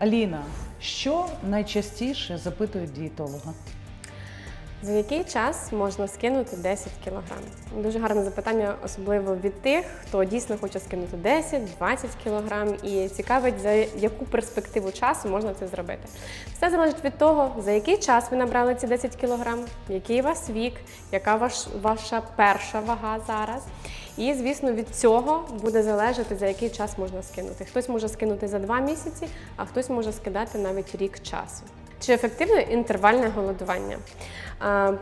Аліна, що найчастіше запитують дієтолога? За який час можна скинути 10 кілограм? Дуже гарне запитання, особливо від тих, хто дійсно хоче скинути 10-20 кілограм і цікавить, за яку перспективу часу можна це зробити. Все залежить від того, за який час ви набрали ці 10 кілограм, який у вас вік, яка ваш, ваша перша вага зараз. І, звісно, від цього буде залежати, за який час можна скинути. Хтось може скинути за 2 місяці, а хтось може скидати навіть рік часу. Чи ефективне інтервальне голодування?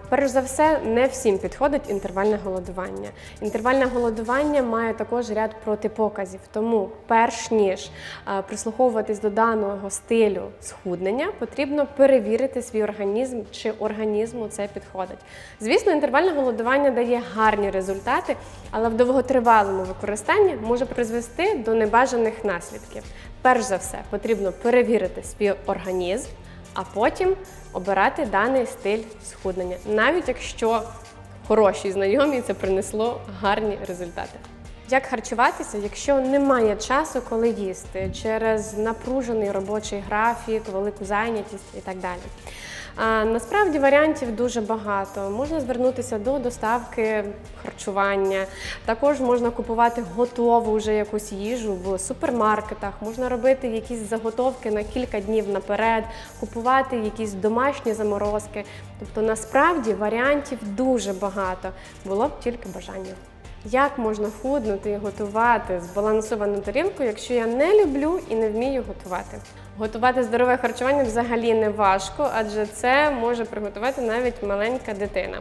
Перш за все, не всім підходить інтервальне голодування. Інтервальне голодування має також ряд протипоказів. Тому, перш ніж прислуховуватись до даного стилю схуднення, потрібно перевірити свій організм, чи організму це підходить. Звісно, інтервальне голодування дає гарні результати, але в довготривалому використанні може призвести до небажаних наслідків. Перш за все, потрібно перевірити свій організм а потім обирати даний стиль схуднення, навіть якщо хороші знайомі це принесло гарні результати. Як харчуватися, якщо немає часу, коли їсти, через напружений робочий графік, велику зайнятість і так далі. Насправді варіантів дуже багато. Можна звернутися до доставки харчування. Також можна купувати готову вже якусь їжу в супермаркетах. Можна робити якісь заготовки на кілька днів наперед, купувати якісь домашні заморозки. Тобто, насправді варіантів дуже багато. Було б тільки бажання. Як можна худнути і готувати збалансовану тарілку, якщо я не люблю і не вмію готувати? Готувати здорове харчування взагалі не важко, адже це може приготувати навіть маленька дитина.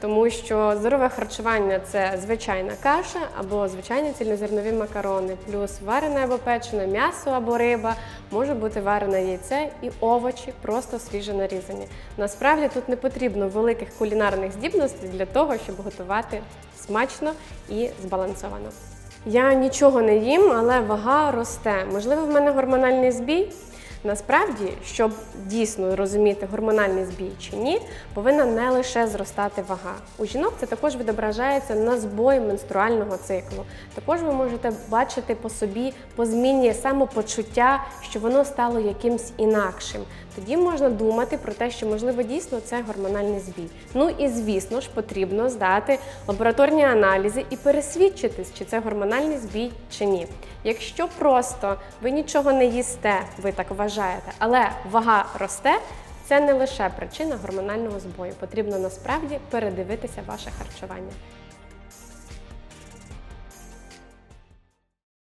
Тому що здорове харчування це звичайна каша або звичайні цільнозернові макарони, плюс варене або печене м'ясо або риба, може бути варене яйце і овочі, просто свіже нарізані. Насправді тут не потрібно великих кулінарних здібностей для того, щоб готувати смачно і збалансовано. Я нічого не їм, але вага росте. Можливо, в мене гормональний збій. Насправді, щоб дійсно розуміти гормональний збій чи ні, повинна не лише зростати вага. У жінок це також відображається на збої менструального циклу. Також ви можете бачити по собі по зміні самопочуття, що воно стало якимсь інакшим. Тоді можна думати про те, що можливо дійсно це гормональний збій. Ну і звісно ж потрібно здати лабораторні аналізи і пересвідчитись, чи це гормональний збій чи ні. Якщо просто ви нічого не їсте, ви так вважаєте, але вага росте, це не лише причина гормонального збою. Потрібно насправді передивитися ваше харчування.